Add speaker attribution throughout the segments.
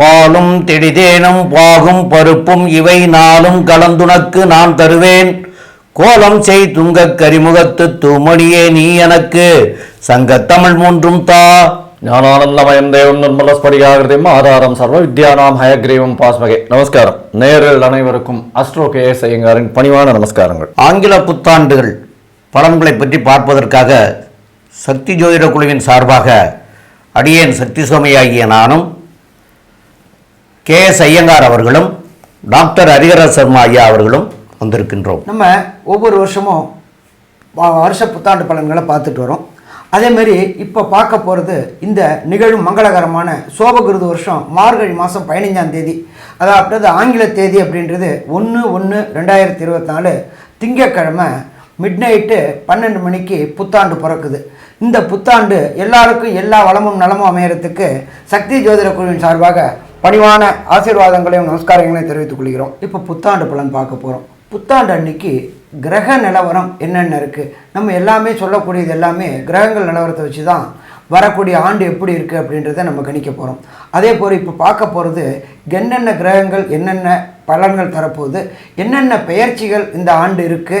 Speaker 1: பாலும் திடிதேனும் பாகும் பருப்பும் இவை நாளும் கலந்துனக்கு நான் தருவேன் கோலம் செய் துங்க கரிமுகத்து தூமணியே நீ எனக்கு சங்கத்தமிழ் மூன்றும் தா ஞானானந்தமயம் தேவம் நிர்மலஸ்பரிகாகிருதியும் ஆதாரம்
Speaker 2: சர்வ வித்யானாம் ஹயக்ரீவம் பாஸ்மகே நமஸ்காரம் நேரில் அனைவருக்கும் அஸ்ட்ரோ கே எஸ் ஐயங்காரின்
Speaker 1: பணிவான நமஸ்காரங்கள் ஆங்கில புத்தாண்டுகள் பலன்களை பற்றி பார்ப்பதற்காக சக்தி ஜோதிட குழுவின் சார்பாக அடியேன் சக்தி சுவாமி ஆகிய நானும் கே எஸ் ஐயங்கார் அவர்களும் டாக்டர் ஹரிகர சர்மா ஐயா அவர்களும் வந்திருக்கின்றோம்
Speaker 3: நம்ம ஒவ்வொரு வருஷமும் வருஷ புத்தாண்டு பலன்களை பார்த்துட்டு வரோம் அதேமாரி இப்போ பார்க்க போகிறது இந்த நிகழும் மங்களகரமான குருது வருஷம் மார்கழி மாதம் பதினைஞ்சாம் தேதி அதாவது ஆங்கில தேதி அப்படின்றது ஒன்று ஒன்று ரெண்டாயிரத்தி இருபத்தி நாலு திங்கக்கிழமை மிட் நைட்டு பன்னெண்டு மணிக்கு புத்தாண்டு பிறக்குது இந்த புத்தாண்டு எல்லாருக்கும் எல்லா வளமும் நலமும் அமையறதுக்கு சக்தி ஜோதிட குழுவின் சார்பாக பணிவான ஆசீர்வாதங்களையும் நமஸ்காரங்களையும் தெரிவித்துக் கொள்கிறோம் இப்போ புத்தாண்டு பலன் பார்க்க போகிறோம் புத்தாண்டு அன்னைக்கு கிரக நிலவரம் என்னென்ன இருக்குது நம்ம எல்லாமே சொல்லக்கூடியது எல்லாமே கிரகங்கள் நிலவரத்தை வச்சு தான் வரக்கூடிய ஆண்டு எப்படி இருக்குது அப்படின்றத நம்ம கணிக்க போகிறோம் அதே போல் இப்போ பார்க்க போகிறது என்னென்ன கிரகங்கள் என்னென்ன பலன்கள் தரப்போகுது என்னென்ன பெயர்ச்சிகள் இந்த ஆண்டு இருக்குது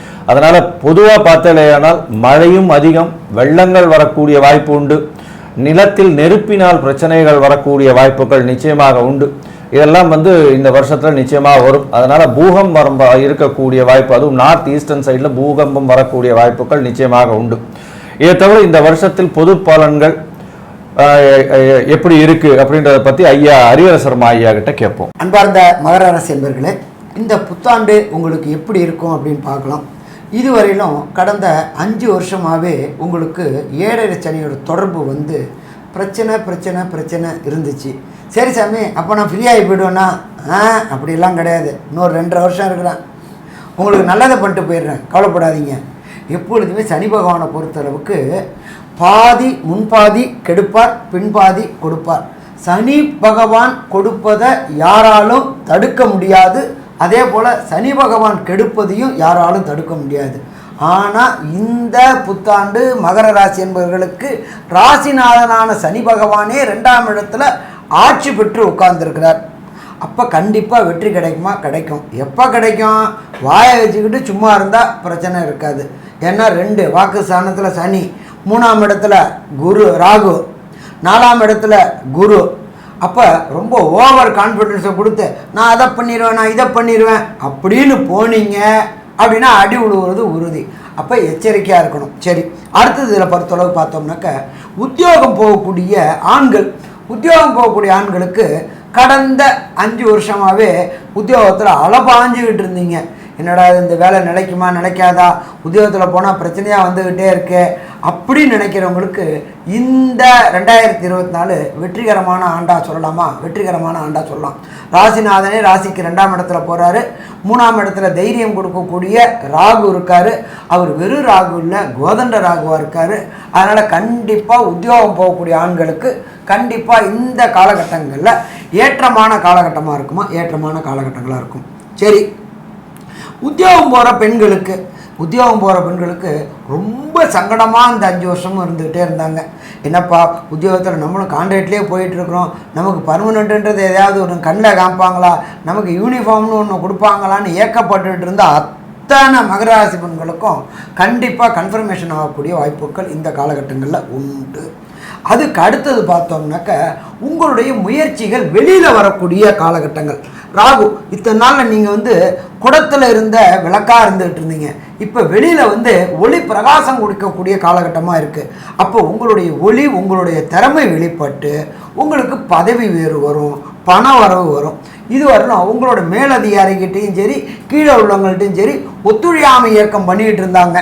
Speaker 2: அதனால் பொதுவாக பார்த்தாலேயானால் மழையும் அதிகம் வெள்ளங்கள் வரக்கூடிய வாய்ப்பு உண்டு நிலத்தில் நெருப்பினால் பிரச்சனைகள் வரக்கூடிய வாய்ப்புகள் நிச்சயமாக உண்டு இதெல்லாம் வந்து இந்த வருஷத்தில் நிச்சயமாக வரும் அதனால் பூகம்பரம் இருக்கக்கூடிய வாய்ப்பு அதுவும் நார்த் ஈஸ்டர்ன் சைடில் பூகம்பம் வரக்கூடிய வாய்ப்புகள் நிச்சயமாக உண்டு இதை தவிர இந்த வருஷத்தில் பொது பலன்கள் எப்படி இருக்குது அப்படின்றத பற்றி ஐயா ஹரிஹர ஐயா கிட்ட கேட்போம்
Speaker 3: அன்பார்ந்த மகர அரசியல்வர்களே இந்த புத்தாண்டு உங்களுக்கு எப்படி இருக்கும் அப்படின்னு பார்க்கலாம் இதுவரையிலும் கடந்த அஞ்சு வருஷமாகவே உங்களுக்கு ஏழரை சனியோட தொடர்பு வந்து பிரச்சனை பிரச்சனை பிரச்சனை இருந்துச்சு சரி சாமி அப்போ நான் ஃப்ரீயாகி போயிடுவேன்னா ஆ அப்படிலாம் கிடையாது இன்னொரு ரெண்டரை வருஷம் இருக்கிறேன் உங்களுக்கு நல்லதை பண்ணிட்டு போயிடுறேன் கவலைப்படாதீங்க எப்பொழுதுமே சனி பகவானை பொறுத்தளவுக்கு பாதி முன்பாதி கெடுப்பார் பின்பாதி கொடுப்பார் சனி பகவான் கொடுப்பதை யாராலும் தடுக்க முடியாது அதே போல் சனி பகவான் கெடுப்பதையும் யாராலும் தடுக்க முடியாது ஆனால் இந்த புத்தாண்டு மகர ராசி என்பவர்களுக்கு ராசிநாதனான சனி பகவானே ரெண்டாம் இடத்துல ஆட்சி பெற்று உட்கார்ந்துருக்கிறார் அப்போ கண்டிப்பாக வெற்றி கிடைக்குமா கிடைக்கும் எப்போ கிடைக்கும் வாயை வச்சுக்கிட்டு சும்மா இருந்தால் பிரச்சனை இருக்காது ஏன்னா ரெண்டு வாக்கு சாணத்தில் சனி மூணாம் இடத்துல குரு ராகு நாலாம் இடத்துல குரு அப்போ ரொம்ப ஓவர் கான்ஃபிடென்ஸை கொடுத்து நான் அதை பண்ணிடுவேன் நான் இதை பண்ணிடுவேன் அப்படின்னு போனீங்க அப்படின்னா அடி உழுவுறது உறுதி அப்போ எச்சரிக்கையாக இருக்கணும் சரி அடுத்தது இதில் பொறுத்தளவு பார்த்தோம்னாக்க உத்தியோகம் போகக்கூடிய ஆண்கள் உத்தியோகம் போகக்கூடிய ஆண்களுக்கு கடந்த அஞ்சு வருஷமாகவே உத்தியோகத்தில் அலபாஞ்சிக்கிட்டு இருந்தீங்க என்னடா இந்த வேலை நிலைக்குமா நிலைக்காதா உத்தியோகத்தில் போனால் பிரச்சனையாக வந்துக்கிட்டே இருக்குது அப்படி நினைக்கிறவங்களுக்கு இந்த ரெண்டாயிரத்தி இருபத்தி நாலு வெற்றிகரமான ஆண்டா சொல்லலாமா வெற்றிகரமான ஆண்டா சொல்லலாம் ராசிநாதனே ராசிக்கு ரெண்டாம் இடத்துல போகிறாரு மூணாம் இடத்துல தைரியம் கொடுக்கக்கூடிய ராகு இருக்கார் அவர் வெறும் ராகு இல்லை கோதண்ட ராகுவாக இருக்கார் அதனால் கண்டிப்பாக உத்தியோகம் போகக்கூடிய ஆண்களுக்கு கண்டிப்பாக இந்த காலகட்டங்களில் ஏற்றமான காலகட்டமாக இருக்குமா ஏற்றமான காலகட்டங்களாக இருக்கும் சரி உத்தியோகம் போகிற பெண்களுக்கு உத்தியோகம் போகிற பெண்களுக்கு ரொம்ப சங்கடமாக இந்த அஞ்சு வருஷமும் இருந்துக்கிட்டே இருந்தாங்க என்னப்பா உத்தியோகத்தில் நம்மளும் கான்ட்ராக்ட்லேயே போயிட்டுருக்குறோம் நமக்கு பர்மனெண்ட்டுன்றது எதாவது ஒன்று கண்ணில் காமிப்பாங்களா நமக்கு யூனிஃபார்ம்னு ஒன்று கொடுப்பாங்களான்னு ஏக்கப்பட்டுட்டு இருந்தால் அத்தனை மகராசி பெண்களுக்கும் கண்டிப்பாக கன்ஃபர்மேஷன் ஆகக்கூடிய வாய்ப்புகள் இந்த காலகட்டங்களில் உண்டு அதுக்கு அடுத்தது பார்த்தோம்னாக்க உங்களுடைய முயற்சிகள் வெளியில் வரக்கூடிய காலகட்டங்கள் ராகு இத்தனை நாளில் நீங்கள் வந்து குடத்தில் இருந்த விளக்காக இருந்துகிட்டு இருந்தீங்க இப்போ வெளியில் வந்து ஒளி பிரகாசம் கொடுக்கக்கூடிய காலகட்டமாக இருக்குது அப்போ உங்களுடைய ஒளி உங்களுடைய திறமை வெளிப்பட்டு உங்களுக்கு பதவி வேறு வரும் பண வரவு வரும் இது வரணும் அவங்களோட மேலதிகாரிகிட்டையும் சரி கீழே உள்ளவங்கள்ட்டையும் சரி ஒத்துழையாமை இயக்கம் பண்ணிக்கிட்டு இருந்தாங்க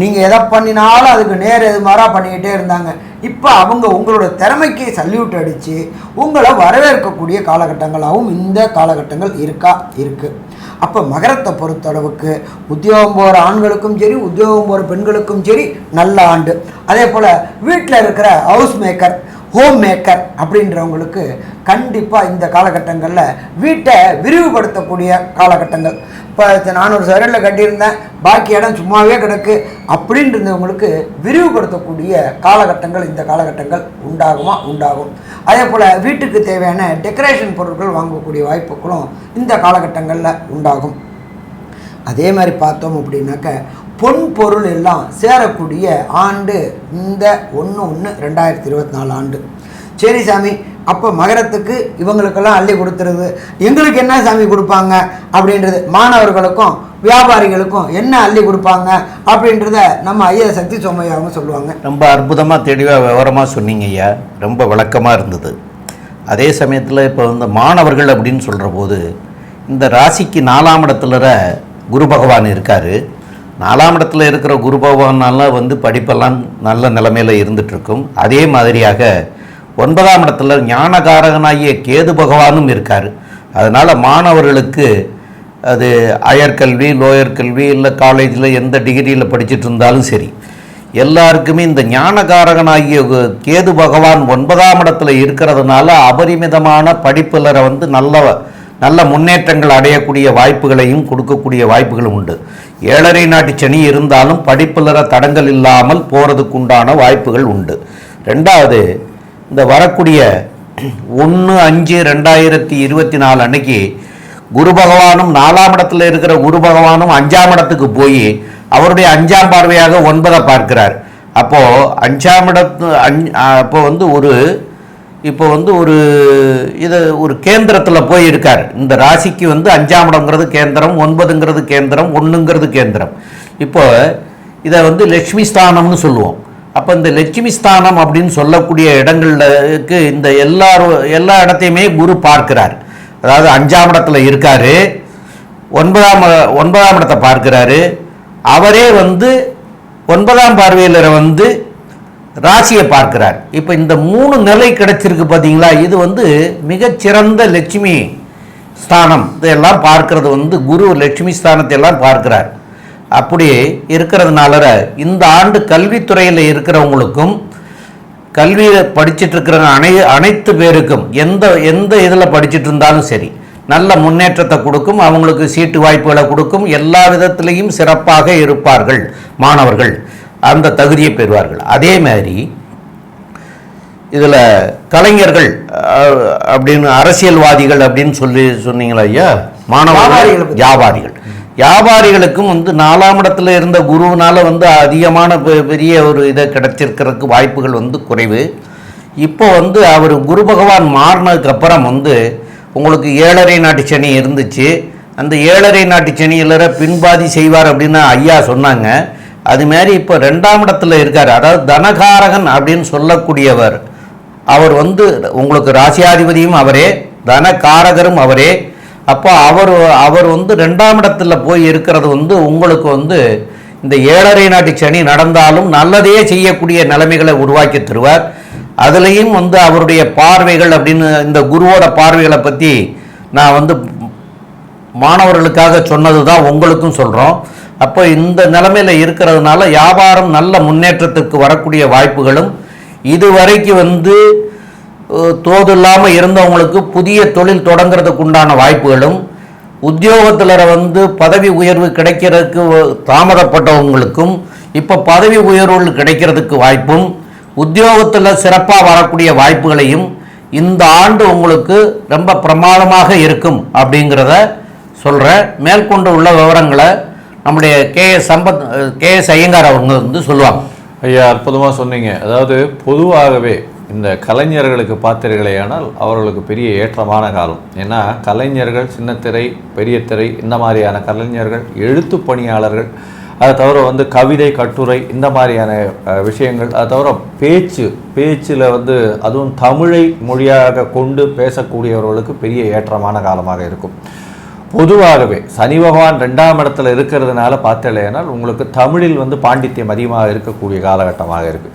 Speaker 3: நீங்கள் எதை பண்ணினாலும் அதுக்கு நேர் எதுமாராக பண்ணிக்கிட்டே இருந்தாங்க இப்போ அவங்க உங்களோட திறமைக்கு சல்யூட் அடித்து உங்களை வரவேற்கக்கூடிய காலகட்டங்களாகவும் இந்த காலகட்டங்கள் இருக்கா இருக்குது அப்போ மகரத்தை பொறுத்தளவுக்கு உத்தியோகம் போகிற ஆண்களுக்கும் சரி உத்தியோகம் போகிற பெண்களுக்கும் சரி நல்ல ஆண்டு அதே போல் வீட்டில் இருக்கிற ஹவுஸ் மேக்கர் ஹோம் மேக்கர் அப்படின்றவங்களுக்கு கண்டிப்பாக இந்த காலகட்டங்களில் வீட்டை விரிவுபடுத்தக்கூடிய காலகட்டங்கள் இப்போ நானூறு சரடில் கட்டியிருந்தேன் பாக்கி இடம் சும்மாவே கிடக்கு அப்படின்றவங்களுக்கு விரிவுபடுத்தக்கூடிய காலகட்டங்கள் இந்த காலகட்டங்கள் உண்டாகுமா உண்டாகும் அதே போல் வீட்டுக்கு தேவையான டெக்கரேஷன் பொருட்கள் வாங்கக்கூடிய வாய்ப்புகளும் இந்த காலகட்டங்களில் உண்டாகும் அதே மாதிரி பார்த்தோம் அப்படின்னாக்க பொன் பொருள் எல்லாம் சேரக்கூடிய ஆண்டு இந்த ஒன்று ஒன்று ரெண்டாயிரத்தி இருபத்தி நாலு ஆண்டு சரி சாமி அப்போ மகரத்துக்கு இவங்களுக்கெல்லாம் அள்ளி கொடுத்துருது எங்களுக்கு என்ன சாமி கொடுப்பாங்க அப்படின்றது மாணவர்களுக்கும் வியாபாரிகளுக்கும் என்ன அள்ளி கொடுப்பாங்க அப்படின்றத நம்ம ஐயா சக்தி சோமையாக சொல்லுவாங்க
Speaker 1: ரொம்ப அற்புதமாக தெளிவாக விவரமாக சொன்னீங்க ஐயா ரொம்ப விளக்கமாக இருந்தது அதே சமயத்தில் இப்போ வந்து மாணவர்கள் அப்படின்னு சொல்கிற போது இந்த ராசிக்கு நாலாம் இடத்துல குரு பகவான் இருக்கார் நாலாம் இடத்துல இருக்கிற குரு பகவானால் வந்து படிப்பெல்லாம் நல்ல நிலைமையில் இருந்துகிட்ருக்கும் அதே மாதிரியாக ஒன்பதாம் இடத்துல ஞானகாரகனாகிய கேது பகவானும் இருக்கார் அதனால் மாணவர்களுக்கு அது கல்வி லோயர் கல்வி இல்லை காலேஜில் எந்த டிகிரியில் படிச்சுட்டு இருந்தாலும் சரி எல்லாருக்குமே இந்த ஞானகாரகனாகிய கேது பகவான் ஒன்பதாம் இடத்துல இருக்கிறதுனால அபரிமிதமான படிப்பிலரை வந்து நல்ல நல்ல முன்னேற்றங்கள் அடையக்கூடிய வாய்ப்புகளையும் கொடுக்கக்கூடிய வாய்ப்புகளும் உண்டு ஏழரை நாட்டு சனி இருந்தாலும் படிப்புலர தடங்கள் இல்லாமல் போகிறதுக்கு உண்டான வாய்ப்புகள் உண்டு ரெண்டாவது இந்த வரக்கூடிய ஒன்று அஞ்சு ரெண்டாயிரத்தி இருபத்தி நாலு அன்னைக்கு குரு பகவானும் நாலாம் இடத்துல இருக்கிற குரு பகவானும் அஞ்சாம் இடத்துக்கு போய் அவருடைய அஞ்சாம் பார்வையாக ஒன்பதை பார்க்கிறார் அப்போது அஞ்சாம் இடத்து அஞ்ச் அப்போ வந்து ஒரு இப்போ வந்து ஒரு இது ஒரு கேந்திரத்தில் போய் இருக்கார் இந்த ராசிக்கு வந்து அஞ்சாம் இடங்கிறது கேந்திரம் ஒன்பதுங்கிறது கேந்திரம் ஒன்றுங்கிறது கேந்திரம் இப்போ இதை வந்து லட்சுமி ஸ்தானம்னு சொல்லுவோம் அப்போ இந்த லட்சுமி ஸ்தானம் அப்படின்னு சொல்லக்கூடிய இடங்களுக்கு இந்த எல்லாரும் எல்லா இடத்தையுமே குரு பார்க்கிறார் அதாவது அஞ்சாம் இடத்துல இருக்கார் ஒன்பதாம் ஒன்பதாம் இடத்தை பார்க்கிறாரு அவரே வந்து ஒன்பதாம் பார்வையில் வந்து ராசியை பார்க்கிறார் இப்போ இந்த மூணு நிலை கிடைச்சிருக்கு பார்த்தீங்களா இது வந்து மிகச்சிறந்த லட்சுமி ஸ்தானம் இதெல்லாம் பார்க்கறது வந்து குரு லட்சுமி ஸ்தானத்தை எல்லாம் பார்க்கிறார் அப்படி இருக்கிறதுனால இந்த ஆண்டு கல்வித்துறையில் இருக்கிறவங்களுக்கும் கல்வியை படிச்சுட்டு இருக்கிற அனை அனைத்து பேருக்கும் எந்த எந்த இதில் படிச்சுட்டு இருந்தாலும் சரி நல்ல முன்னேற்றத்தை கொடுக்கும் அவங்களுக்கு சீட்டு வாய்ப்புகளை கொடுக்கும் எல்லா விதத்திலையும் சிறப்பாக இருப்பார்கள் மாணவர்கள் அந்த தகுதியை பெறுவார்கள் அதே மாதிரி இதில் கலைஞர்கள் அப்படின்னு அரசியல்வாதிகள் அப்படின்னு சொல்லி சொன்னீங்களா ஐயா மாணவர்கள் வியாபாரிகள் வியாபாரிகளுக்கும் வந்து நாலாம் இடத்துல இருந்த குருவினால் வந்து அதிகமான பெரிய ஒரு இதை கிடைச்சிருக்கிறதுக்கு வாய்ப்புகள் வந்து குறைவு இப்போ வந்து அவர் குரு பகவான் அப்புறம் வந்து உங்களுக்கு ஏழரை நாட்டு சனி இருந்துச்சு அந்த ஏழரை நாட்டு சனியில பின்பாதி செய்வார் அப்படின்னு ஐயா சொன்னாங்க அது மாதிரி இப்போ ரெண்டாம் இடத்துல இருக்கார் அதாவது தனகாரகன் அப்படின்னு சொல்லக்கூடியவர் அவர் வந்து உங்களுக்கு ராசியாதிபதியும் அவரே தனகாரகரும் அவரே அப்போ அவர் அவர் வந்து ரெண்டாம் இடத்துல போய் இருக்கிறது வந்து உங்களுக்கு வந்து இந்த ஏழரை நாட்டு சனி நடந்தாலும் நல்லதே செய்யக்கூடிய நிலைமைகளை உருவாக்கி தருவார் அதுலேயும் வந்து அவருடைய பார்வைகள் அப்படின்னு இந்த குருவோட பார்வைகளை பற்றி நான் வந்து மாணவர்களுக்காக சொன்னது தான் உங்களுக்கும் சொல்கிறோம் அப்போ இந்த நிலமையில் இருக்கிறதுனால வியாபாரம் நல்ல முன்னேற்றத்துக்கு வரக்கூடிய வாய்ப்புகளும் இதுவரைக்கு வந்து தோது இல்லாமல் இருந்தவங்களுக்கு புதிய தொழில் தொடங்கிறதுக்கு உண்டான வாய்ப்புகளும் உத்தியோகத்தில் வந்து பதவி உயர்வு கிடைக்கிறதுக்கு தாமதப்பட்டவங்களுக்கும் இப்போ பதவி உயர்வுகள் கிடைக்கிறதுக்கு வாய்ப்பும் உத்தியோகத்தில் சிறப்பாக வரக்கூடிய வாய்ப்புகளையும் இந்த ஆண்டு உங்களுக்கு ரொம்ப பிரமாதமாக இருக்கும் அப்படிங்கிறத சொல்கிறேன் மேற்கொண்டு உள்ள விவரங்களை நம்முடைய K S Sampath K S Iyengar அவங்க வந்து சொல்லுவாங்க ஐயா அற்புதமாக சொன்னீங்க அதாவது
Speaker 2: பொதுவாகவே இந்த கலைஞர்களுக்கு பார்த்தீர்களே ஆனால் அவர்களுக்கு பெரிய ஏற்றமான காலம் ஏன்னா கலைஞர்கள் சின்னத்திரை பெரிய திரை இந்த மாதிரியான கலைஞர்கள் எழுத்து பணியாளர்கள் அதை தவிர வந்து கவிதை கட்டுரை இந்த மாதிரியான விஷயங்கள் அதை தவிர பேச்சு பேச்சில் வந்து அதுவும் தமிழை மொழியாக கொண்டு பேசக்கூடியவர்களுக்கு பெரிய ஏற்றமான காலமாக இருக்கும் பொதுவாகவே சனி பகவான் ரெண்டாம் இடத்துல இருக்கிறதுனால பார்த்தலையானால் உங்களுக்கு தமிழில் வந்து பாண்டித்யம் அதிகமாக இருக்கக்கூடிய காலகட்டமாக இருக்குது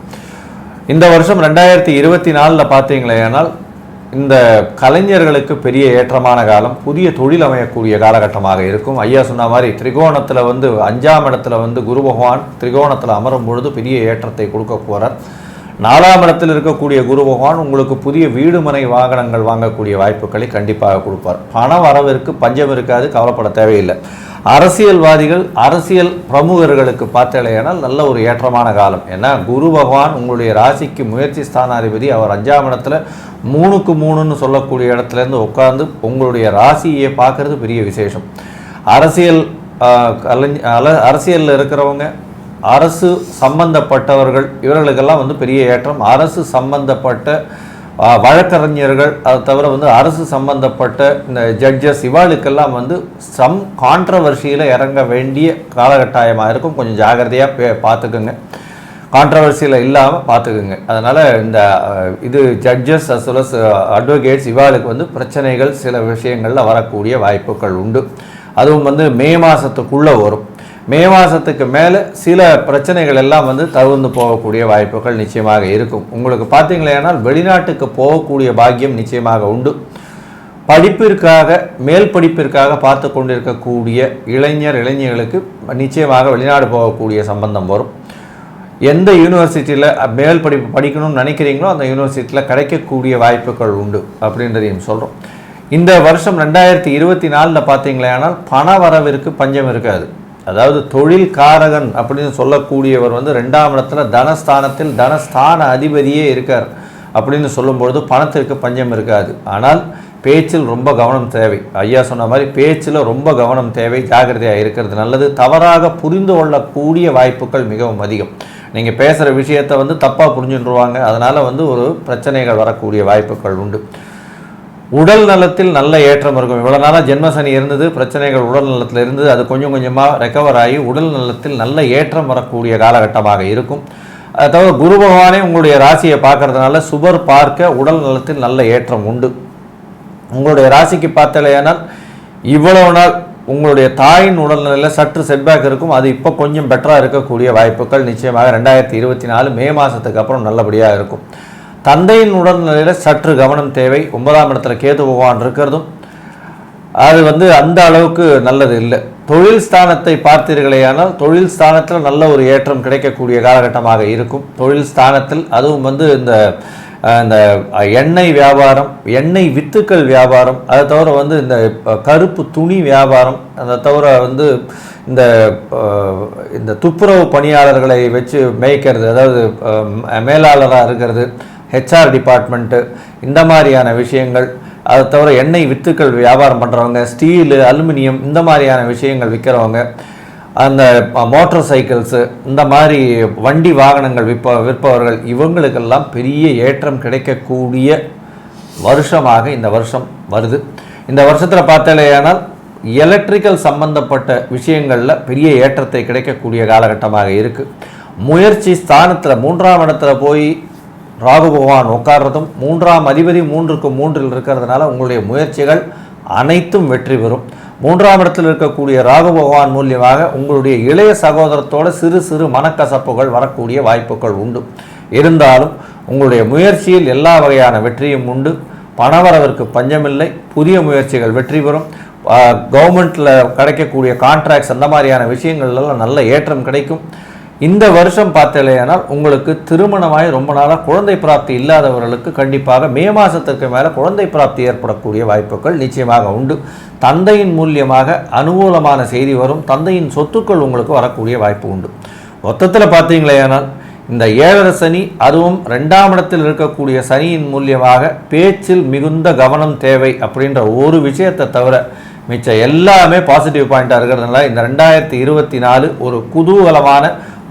Speaker 2: இந்த வருஷம் ரெண்டாயிரத்தி இருபத்தி நாலில் பார்த்தீங்களேனால் இந்த கலைஞர்களுக்கு பெரிய ஏற்றமான காலம் புதிய தொழில் அமையக்கூடிய காலகட்டமாக இருக்கும் ஐயா சொன்ன மாதிரி திரிகோணத்தில் வந்து அஞ்சாம் இடத்துல வந்து குரு பகவான் திரிகோணத்தில் அமரும் பொழுது பெரிய ஏற்றத்தை கொடுக்க போகிறார் நாலாம் இடத்தில் இருக்கக்கூடிய குரு பகவான் உங்களுக்கு புதிய வீடு மனை வாகனங்கள் வாங்கக்கூடிய வாய்ப்புகளை கண்டிப்பாக கொடுப்பார் பண வரவிற்கு பஞ்சம் இருக்காது கவலைப்பட தேவையில்லை அரசியல்வாதிகள் அரசியல் பிரமுகர்களுக்கு பார்த்தலையானால் நல்ல ஒரு ஏற்றமான காலம் ஏன்னா குரு பகவான் உங்களுடைய ராசிக்கு முயற்சி ஸ்தானாதிபதி அவர் அஞ்சாம் இடத்துல மூணுக்கு மூணுன்னு சொல்லக்கூடிய இடத்துலேருந்து உட்காந்து உங்களுடைய ராசியை பார்க்குறது பெரிய விசேஷம் அரசியல் அரசியலில் இருக்கிறவங்க அரசு சம்பந்தப்பட்டவர்கள் இவர்களுக்கெல்லாம் வந்து பெரிய ஏற்றம் அரசு சம்பந்தப்பட்ட வழக்கறிஞர்கள் அதை தவிர வந்து அரசு சம்பந்தப்பட்ட இந்த ஜட்ஜஸ் இவாளுக்கெல்லாம் வந்து சம் கான்ட்ரவர்சியில் இறங்க வேண்டிய காலகட்டாயமாக இருக்கும் கொஞ்சம் ஜாகிரதையாக பார்த்துக்குங்க கான்ட்ரவர்சியில் இல்லாமல் பார்த்துக்குங்க அதனால் இந்த இது judges as well as advocates இவாளுக்கு வந்து பிரச்சனைகள் சில விஷயங்களில் வரக்கூடிய வாய்ப்புகள் உண்டு அதுவும் வந்து மே மாதத்துக்குள்ளே வரும் மே மாதத்துக்கு மேலே சில பிரச்சனைகள் எல்லாம் வந்து தகுந்து போகக்கூடிய வாய்ப்புகள் நிச்சயமாக இருக்கும் உங்களுக்கு பார்த்தீங்களேனால் வெளிநாட்டுக்கு போகக்கூடிய பாக்கியம் நிச்சயமாக உண்டு படிப்பிற்காக மேல் படிப்பிற்காக பார்த்து கொண்டிருக்கக்கூடிய இளைஞர் இளைஞர்களுக்கு நிச்சயமாக வெளிநாடு போகக்கூடிய சம்பந்தம் வரும் எந்த யூனிவர்சிட்டியில் மேல் படிப்பு படிக்கணும்னு நினைக்கிறீங்களோ அந்த யூனிவர்சிட்டியில் கிடைக்கக்கூடிய வாய்ப்புகள் உண்டு அப்படின்றதையும் சொல்கிறோம் இந்த வருஷம் ரெண்டாயிரத்தி இருபத்தி நாலில் பார்த்தீங்களே ஆனால் பண வரவிற்கு பஞ்சம் இருக்காது அதாவது தொழில் காரகன் அப்படின்னு சொல்லக்கூடியவர் வந்து ரெண்டாம் இடத்துல தனஸ்தானத்தில் தனஸ்தான அதிபதியே இருக்கார் அப்படின்னு சொல்லும்பொழுது பணத்திற்கு பஞ்சம் இருக்காது ஆனால் பேச்சில் ரொம்ப கவனம் தேவை ஐயா சொன்ன மாதிரி பேச்சில் ரொம்ப கவனம் தேவை ஜாகிரதையாக இருக்கிறது நல்லது தவறாக புரிந்து கொள்ளக்கூடிய வாய்ப்புகள் மிகவும் அதிகம் நீங்கள் பேசுகிற விஷயத்தை வந்து தப்பாக புரிஞ்சுட்டுருவாங்க அதனால் வந்து ஒரு பிரச்சனைகள் வரக்கூடிய வாய்ப்புகள் உண்டு உடல் நலத்தில் நல்ல ஏற்றம் இருக்கும் இவ்வளோ நாளாக ஜென்மசனி இருந்தது பிரச்சனைகள் உடல் நலத்தில் இருந்தது அது கொஞ்சம் கொஞ்சமாக ரெக்கவர் ஆகி உடல் நலத்தில் நல்ல ஏற்றம் வரக்கூடிய காலகட்டமாக இருக்கும் அதை குரு பகவானே உங்களுடைய ராசியை பார்க்கறதுனால சுபர் பார்க்க உடல் நலத்தில் நல்ல ஏற்றம் உண்டு உங்களுடைய ராசிக்கு பார்த்தலையானால் இவ்வளவு நாள் உங்களுடைய தாயின் உடல்நிலையில் சற்று செட்பேக் இருக்கும் அது இப்போ கொஞ்சம் பெட்டராக இருக்கக்கூடிய வாய்ப்புகள் நிச்சயமாக ரெண்டாயிரத்தி இருபத்தி நாலு மே மாதத்துக்கு அப்புறம் நல்லபடியாக இருக்கும் தந்தையின் உடல்நிலையில் சற்று கவனம் தேவை ஒன்பதாம் இடத்துல கேது பகவான் இருக்கிறதும் அது வந்து அந்த அளவுக்கு நல்லது இல்லை தொழில் ஸ்தானத்தை பார்த்தீர்களேயானால் தொழில் ஸ்தானத்தில் நல்ல ஒரு ஏற்றம் கிடைக்கக்கூடிய காலகட்டமாக இருக்கும் தொழில் ஸ்தானத்தில் அதுவும் வந்து இந்த இந்த எண்ணெய் வியாபாரம் எண்ணெய் வித்துக்கள் வியாபாரம் அதை தவிர வந்து இந்த கருப்பு துணி வியாபாரம் அதை தவிர வந்து இந்த இந்த துப்புரவு பணியாளர்களை வச்சு மேய்க்கிறது அதாவது மேலாளராக இருக்கிறது ஹெச்ஆர் டிபார்ட்மெண்ட்டு இந்த மாதிரியான விஷயங்கள் அதை தவிர எண்ணெய் வித்துக்கள் வியாபாரம் பண்ணுறவங்க ஸ்டீலு அலுமினியம் இந்த மாதிரியான விஷயங்கள் விற்கிறவங்க அந்த மோட்டர் சைக்கிள்ஸு இந்த மாதிரி வண்டி வாகனங்கள் விற்ப விற்பவர்கள் இவங்களுக்கெல்லாம் பெரிய ஏற்றம் கிடைக்கக்கூடிய வருஷமாக இந்த வருஷம் வருது இந்த வருஷத்தில் பார்த்தாலேயானால் எலக்ட்ரிக்கல் சம்பந்தப்பட்ட விஷயங்களில் பெரிய ஏற்றத்தை கிடைக்கக்கூடிய காலகட்டமாக இருக்குது முயற்சி ஸ்தானத்தில் மூன்றாம் இடத்துல போய் ராகு பகவான் உட்கார்றதும் மூன்றாம் அதிபதி மூன்றுக்கு மூன்றில் இருக்கிறதுனால உங்களுடைய முயற்சிகள் அனைத்தும் வெற்றி பெறும் மூன்றாம் இடத்தில் இருக்கக்கூடிய ராகு பகவான் மூலியமாக உங்களுடைய இளைய சகோதரத்தோட சிறு சிறு மனக்கசப்புகள் வரக்கூடிய வாய்ப்புகள் உண்டு இருந்தாலும் உங்களுடைய முயற்சியில் எல்லா வகையான வெற்றியும் உண்டு பணவரவிற்கு பஞ்சமில்லை புதிய முயற்சிகள் வெற்றி பெறும் கவர்மெண்ட்டில் கிடைக்கக்கூடிய கான்ட்ராக்ட்ஸ் அந்த மாதிரியான விஷயங்கள்லாம் நல்ல ஏற்றம் கிடைக்கும் இந்த வருஷம் பார்த்தலையானால் உங்களுக்கு திருமணமாய் ரொம்ப நாளாக குழந்தை பிராப்தி இல்லாதவர்களுக்கு கண்டிப்பாக மே மாதத்திற்கு மேலே குழந்தை பிராப்தி ஏற்படக்கூடிய வாய்ப்புகள் நிச்சயமாக உண்டு தந்தையின் மூலியமாக அனுகூலமான செய்தி வரும் தந்தையின் சொத்துக்கள் உங்களுக்கு வரக்கூடிய வாய்ப்பு உண்டு மொத்தத்தில் பார்த்தீங்களேயானால் இந்த ஏழரை சனி அதுவும் ரெண்டாம் இடத்தில் இருக்கக்கூடிய சனியின் மூலியமாக பேச்சில் மிகுந்த கவனம் தேவை அப்படின்ற ஒரு விஷயத்தை தவிர மிச்சம் எல்லாமே பாசிட்டிவ் பாயிண்ட்டாக இருக்கிறதுனால இந்த ரெண்டாயிரத்தி இருபத்தி நாலு ஒரு குதூகலமான